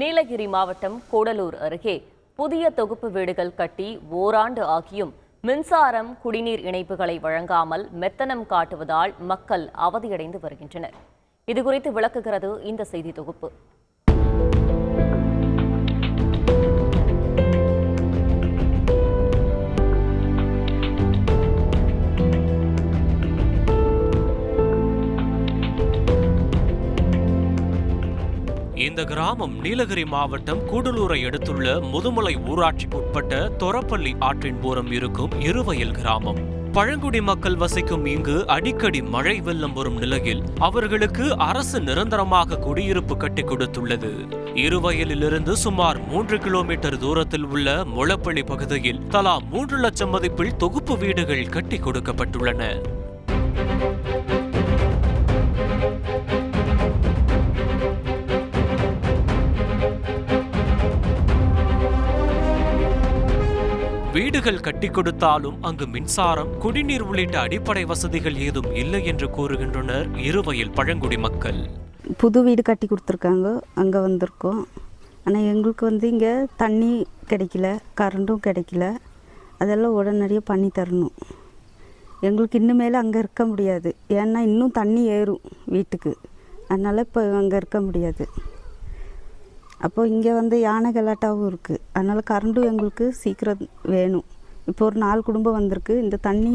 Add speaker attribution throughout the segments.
Speaker 1: நீலகிரி மாவட்டம் கூடலூர் அருகே புதிய தொகுப்பு வீடுகள் கட்டி ஓராண்டு ஆகியும் மின்சாரம் குடிநீர் இணைப்புகளை வழங்காமல் மெத்தனம் காட்டுவதால் மக்கள் அவதியடைந்து வருகின்றனர். இதுகுறித்து விளக்குகிறது இந்த செய்தி தொகுப்பு.
Speaker 2: இந்த கிராமம் நீலகிரி மாவட்டம் கூடலூரை அடுத்துள்ள முதுமலை ஊராட்சிக்கு உட்பட்ட தொரப்பள்ளி ஆற்றின் ஓரம் இருக்கும் இருவயல் கிராமம். பழங்குடி மக்கள் வசிக்கும் இங்கு அடிக்கடி மழை வெள்ளம் வரும் நிலையில் அவர்களுக்கு அரசு நிரந்தரமாக குடியிருப்பு கட்டி கொடுத்துள்ளது. இருவயலிலிருந்து சுமார் மூன்று கிலோமீட்டர் தூரத்தில் உள்ள முளப்பள்ளி பகுதியில் தலா மூன்று லட்சம் மதிப்பில் தொகுப்பு வீடுகள் கட்டி கொடுக்கப்பட்டுள்ளன. வீடுகள் கட்டி கொடுத்தாலும் அங்கு மின்சாரம் குடிநீர் உள்ளிட்ட அடிப்படை வசதிகள் ஏதும் இல்லை என்று கூறுகின்றனர் இருவயல் பழங்குடி மக்கள்.
Speaker 3: புது வீடு கட்டி கொடுத்துருக்காங்க. அங்கே வந்திருக்கோம். ஆனால் எங்களுக்கு வந்து இங்கே தண்ணி கிடைக்கல கரண்ட்டும் கிடைக்கல. அதெல்லாம் உடனடியாக பண்ணி தரணும். எங்களுக்கு இன்னுமேல அங்கே இருக்க முடியாது. ஏன்னா இன்னும் தண்ணி ஏறும் வீட்டுக்கு. அதனால் இப்போ அங்கே இருக்க முடியாது. அப்போ இங்கே வந்து யானை கலாட்டாவும் இருக்குது அதனால் கரண்ட்டும் எங்களுக்கு சீக்கிரம் வேணும். இப்போ ஒரு நாலு குடும்பம் வந்திருக்கு. இந்த தண்ணி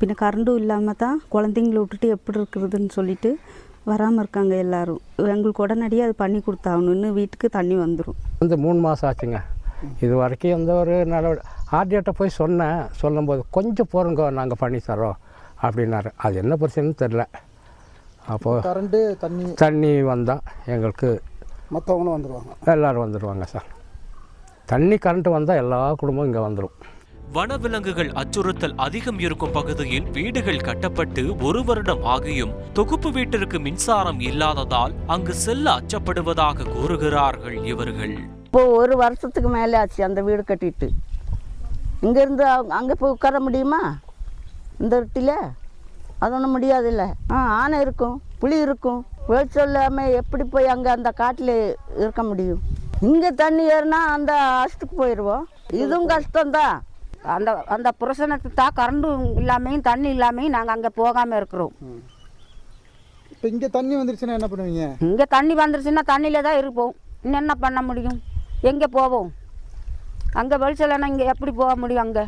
Speaker 3: பின்ன கரண்ட்டும் இல்லாமல் தான் குழந்தைங்கள விட்டுட்டு எப்படி இருக்கிறதுன்னு சொல்லிட்டு வராமல் இருக்காங்க எல்லாரும். எங்களுக்கு உடனடியாக அது பண்ணி கொடுத்தாகணும். இன்னும் வீட்டுக்கு தண்ணி வந்துடும்
Speaker 4: வந்து மூணு மாதம் ஆச்சுங்க. இது வரைக்கும் எந்த ஒரு நல்ல ஆர்டிஓட்ட போய் சொன்னேன். சொல்லும்போது கொஞ்சம் போருங்க நாங்கள் பண்ணி தரோம் அப்படின்னாரு. அது என்ன பிரச்சனைன்னு தெரில அப்போது
Speaker 5: கரண்ட்டு தண்ணி.
Speaker 4: தண்ணி வந்தால் எங்களுக்கு
Speaker 5: மற்றவங்களும் வந்துடுவாங்க
Speaker 4: எல்லோரும் வந்துடுவாங்க சார். தண்ணி கரண்ட்டு வந்தால் எல்லா குடும்பமும் இங்கே வந்துடும்
Speaker 2: வனவிலங்குகள் அச்சுறுத்தல் அதிகம் இருக்கும் பகுதியில் வீடுகள் கட்டப்பட்டு ஒரு வருடம் ஆகியும் தொகுப்பு வீட்டிற்கு மின்சாரம் இல்லாததால் அங்கு செல்ல அச்சப்படுவதாக கூறுகிறார்கள் இவர்கள்.
Speaker 6: இப்போ ஒரு வருஷத்துக்கு மேலே ஆச்சு அந்த வீடு கட்டிட்டு. இங்கேருந்து அங்கே போய் உட்கார முடியுமா? இந்த இருட்டில்? அது ஒன்றும் முடியாதுல்ல. ஆ ஆனை இருக்கும் புலி இருக்கும். வெளிச்சம் இல்லாமல் எப்படி போய் அங்கே அந்த காட்டில் இருக்க முடியும்? இங்கே தண்ணி ஏறினா அந்த அஷ்டத்துக்கு போயிடுவோம் இதுவும் கஷ்டம்தான். அந்த அந்த புருஷனுக்கு தான் கரண்டும் இல்லாமையும் தண்ணி இல்லாமையும் நாங்கள் அங்கே போகாமல் இருக்கிறோம்.
Speaker 5: இப்போ இங்கே தண்ணி வந்துருச்சுன்னா என்ன பண்ணுவீங்க?
Speaker 6: இங்கே தண்ணி வந்துருச்சுன்னா தண்ணியில் தான் இருப்போம். இன்னும் என்ன பண்ண முடியும்? எங்கே போவோம்? அங்கே வெளிச்சம் இல்லைன்னா இங்கே எப்படி போக முடியும் அங்கே?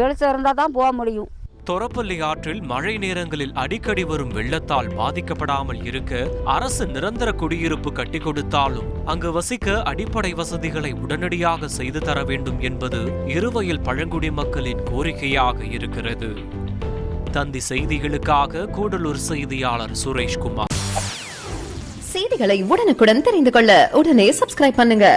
Speaker 6: வெளிச்சம் இருந்தால் தான் போக முடியும்.
Speaker 2: தொரப்பள்ளி ஆற்றில் மழை நேரங்களில் அடிக்கடி வரும் வெள்ளத்தால் பாதிக்கப்படாமல் இருக்க அரசு நிரந்தர குடியிருப்பு கட்டி கொடுத்தாலும் அங்கு வசிக்க அடிப்படை வசதிகளை உடனடியாக செய்து தர வேண்டும் என்பது இருவயல் பழங்குடி மக்களின் கோரிக்கையாக இருக்கிறது. தந்தி செய்திகளுக்காக கூடலூர் செய்தியாளர் சுரேஷ்குமார்
Speaker 7: செய்திகளை உடனுக்குடன் தெரிந்து கொள்ள உடனே சப்ஸ்கிரைப் பண்ணுங்க.